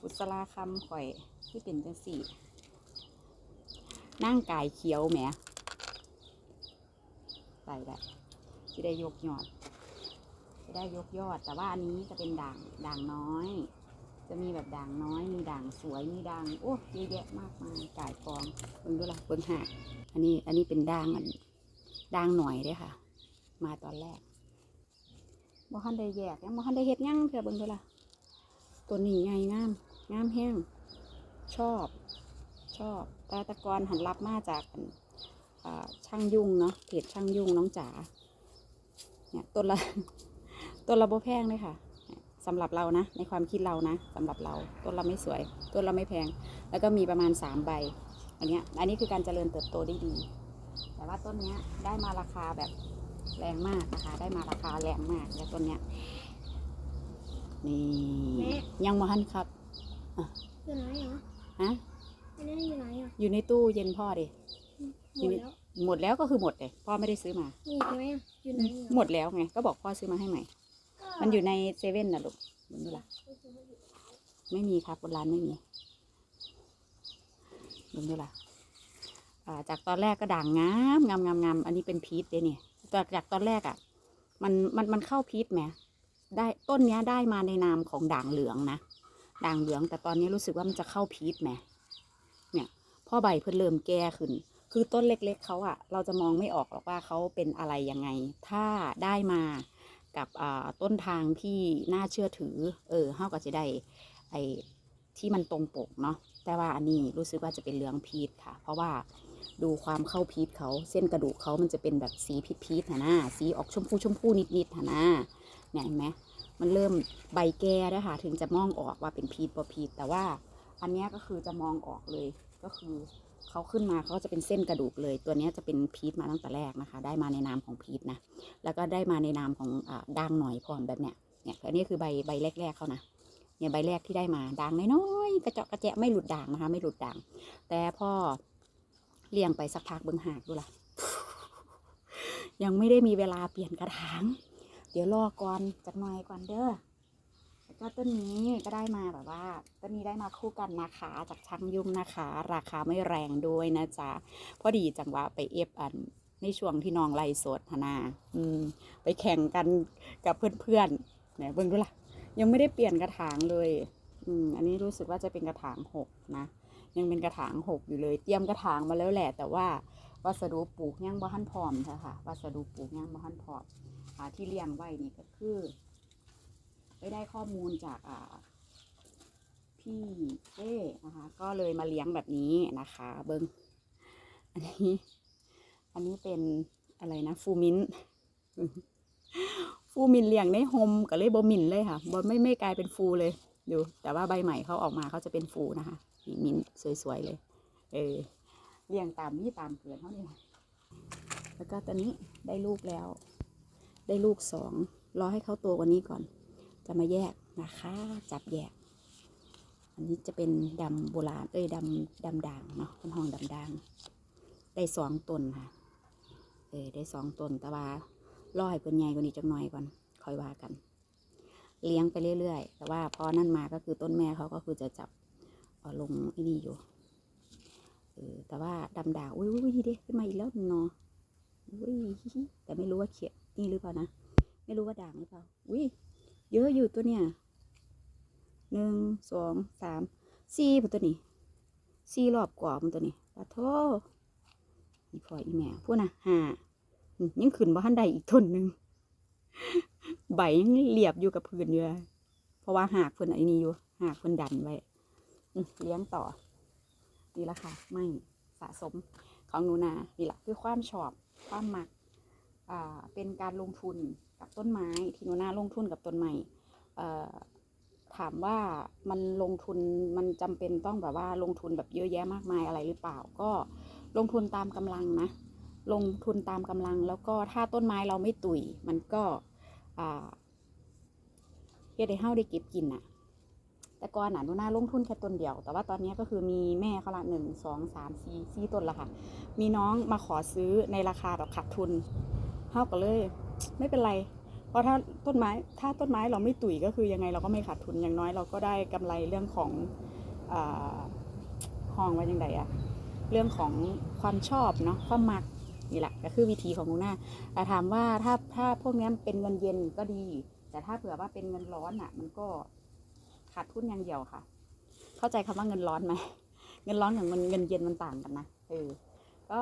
บุษราคำข่อยที่เป็นจังสี่ นั่งกายเขียวแหมใส่ได้ที่ได้ยกยอดจะได้ยกยอด แต่ว่าอันนี้จะเป็นด่างด่างน้อย จะมีแบบด่างน้อย มีด่างสวย มีด่างโอ้เยอะแยะมากมายกายกองเบิ่งดูละเบิ่งหากอันนี้อันนี้เป็นด่างอันด่างหน่อยเด้ค่ะ มาตอนแรกบ่ทันได้แยกยังบ่ทันได้เฮ็ดยังเพื่อเบิ่งดูละตัวนี้ใหญ่งาม งามแห้งชอบ ชอบแต่แตะกอนหันรับมาจากอันอ่าช่างยุ่งเนาะเพจช่างยุ่งน้องจ๋าเนี่ยต้นละต้นละโบแพงเลยค่ะสำหรับเรานะ ในความคิดเรานะสำหรับเราต้นละไม่สวย ต้นละไม่แพง แล้วก็มีประมาณสามใบ อันเนี้ยอันนี้คือการเจริญเติบโตได้ดี แต่ว่าต้นเนี้ยได้มาราคาแบบแรงมากนะคะ ได้มาราคาแรงมากแล้วต้นเนี้ยนี่แม่ยังมาหันครับ อยู่ไหนเหรอฮะอันนี้อยู่ไหนอะอยู่ในตู้เย็นพ่อดิหมดแล้วหมดแล้วก็คือหมดเลยพ่อไม่ได้ซื้อมา มีอีกไหมอะอยู่ไหนอะหมดแล้วไงก็บอกพ่อซื้อมาให้ใหม่ มันอยู่ในเซเว่นนะลูกดูนี่ละไม่มีครับบนร้านไม่มีดูนี่ละอ่าจากตอนแรกก็ด่างงามงามงามงามอันนี้เป็นพีชเด้เนี่ยจากจากตอนแรกอะ มันมันมันเข้าพีชไหมได้ต้นเนี้ยได้มาในนามของด่างเหลืองนะ ด่างเหลืองแต่ตอนนี้รู้สึกว่ามันจะเข้าพีชไหมเนี่ยพ่อใบเพิ่นเริ่มแก่ขึ้น คือต้นเล็ก ๆเขาอะเราจะมองไม่ออกหรอกว่าเขาเป็นอะไรยังไง ถ้าได้มากับต้นทางที่น่าเชื่อถือ เออเฮาก็จะได้ไอ้ที่มันตรงปกเนาะแต่ว่าอันนี้รู้สึกว่าจะเป็นเหลืองพีชค่ะ เพราะว่าดูความเข้าพีชเขาเส้นกระดูกเขามันจะเป็นแบบสีพีชพีชนะสีออกชมพูชมพูนิดๆนะเนี่ยเห็นไหม มันเริ่มใบแก่แล้วค่ะ ถึงจะมองออกว่าเป็นพีชบ่พีชแต่ว่าอันนี้ก็คือจะมองออกเลยก็คือเขาขึ้นมาเขาก็จะเป็นเส้นกระดูกเลย ตัวนี้จะเป็นพีทมาตั้งแต่แรกนะคะ ได้มาในนามของพีทนะ แล้วก็ได้มาในนามของอด่างหน่อยพรแบบเนี้ย เนี่ย อันนี้คือใบใบแรกๆเขานะ เนี่ยใบแรกที่ได้มาด่างน้อยๆกระเจาะกระแจะไม่หลุดด่างนะคะ ไม่หลุดด่าง แต่พอเลี้ยงไปสักพักเบิ้งหากดูละยังไม่ได้มีเวลาเปลี่ยนกระถาง เดี๋ยวรอก่อนจักหน่อยก่อนเด้อแล้วก็ต้นนี้ก็ได้มาแบบว่าต้นนี้ได้มาคู่กันนะคะจากช่างยุ่งนะคะ ราคาไม่แรงด้วยนะจ๊ะพอดีจังหวะไปเอฟอันในช่วงที่น้องไล่สดหนนาอืม ไปแข่งกันกับเพื่อนๆเนี่ยเบิ่งดูล่ะ ยังไม่ได้เปลี่ยนกระถางเลย อืม อันนี้รู้สึกว่าจะเป็นกระถางหกนะยังเป็นกระถางหกอยู่เลย เตรียมกระถางมาแล้วแหละ แต่ว่าวัสดุปลูกยังบ่ทันพร้อมใช่ค่ะวัสดุปลูกยังบ่ทันพร้อม อ่าที่เลี้ยงไว้นี่ก็คือไปได้ข้อมูลจากอ่าพี่เจ้นะคะ ก็เลยมาเลี้ยงแบบนี้นะคะ เบิงอันนี้ อันนี้เป็นอะไรนะ ฟูมินฟูมินเลี้ยงในโฮมก็เลยบอมินเลยค่ะบอไม่ไม่กลายเป็นฟูเลยดูแต่ว่าใบใหม่เขาออกมาเขาจะเป็นฟูนะคะนี่มินสวยๆเลย เออเลี้ยงตามนี่ตามเกิดเขานี่แหละแล้วก็ตอนนี้ได้ลูกแล้ว ได้ลูกสองรอให้เขาโตกว่านี้ก่อน จะมาแยกนะคะ จับแยก อันนี้จะเป็นดำโบราณเอ้ยดำดำด่างเนาะเป็นห้องดำด่าง ได้สองต้นค่ะ เออได้สองต้นแต่ว่ารอให้เป็นใหญ่กว่านี้จักหน่อยก่อนค่อยว่ากัน เลี้ยงไปเรื่อยๆ แต่ว่าพอนั่นมาก็คือต้นแม่เขาก็คือจะจับเอาลงไอ้นี่อยู่เออแต่ว่าดำด่างอุ้ยอุ้ยเด็ขึ้นมาอีกแล้วหนออุ้ยแต่ไม่รู้ว่าเขีย นี่หรือเปล่านะ ไม่รู้ว่าด่างหรือเปล่า อุ้ยเยอะอยู่ตัวเนี่ยหนึ่งสองสามสี่ตัวนี้สี่รอบกว่าปุ่ตัวนี้ปะโทอีพออีแม่พูดนะห้ายังขึ้นว่าหันใดอีกตนหนึ่งใบยังเหลียบอยู่กับพื้นอยู่เพราะว่าหากเพิ่นไอ้นี่อยู่หากเพิ่นดันไว้เลี้ยงต่อนี่ละค่ะ ไม่สะสมของหนูนานี่แหละคือความชอบ ความมัก เป็นการลงทุนกับต้นไม้ที่หนูนาลงทุนกับต้นไม้ถามว่ามันลงทุนมันจำเป็นต้องแบบว่าลงทุนแบบเยอะแยะมากมายอะไรหรือเปล่า ก็ลงทุนตามกำลังนะ ลงทุนตามกำลัง แล้วก็ถ้าต้นไม้เราไม่ตุยมันก็อ่าเฮ็ดให้เฮาได้เก็บกินอะแต่ก่อนน่ะหนูน่าลงทุนแค่ต้นเดียว แต่ว่าตอนนี้ก็คือมีแม่เขาละหนึ่งสองสามสี่สี่ต้นละค่ะ มีน้องมาขอซื้อในราคาแบบขาดทุน เฮาก็เลย ไม่เป็นไร เพราะถ้าต้นไม้ถ้าต้นไม้เราไม่ตุ๋ยก็คือยังไงเราก็ไม่ขาดทุนอย่างน้อยเราก็ได้กำไรเรื่องของห้องว่าอยังไงอะเรื่องของความชอบเนาะความมักนี่แหละก็คือวิธีของลุงหน้าแต่ถามว่าถ้าถ้าพวกนี้เป็นเงินเย็นก็ดี แต่ถ้าเผื่อว่าเป็นเงินร้อนอะมันก็ขาดทุนอย่างเดียวค่ะ เข้าใจคำว่าเงินร้อนไหมเงินร้อนกับเงินเงินเย็นมันต่างกันนะเออก็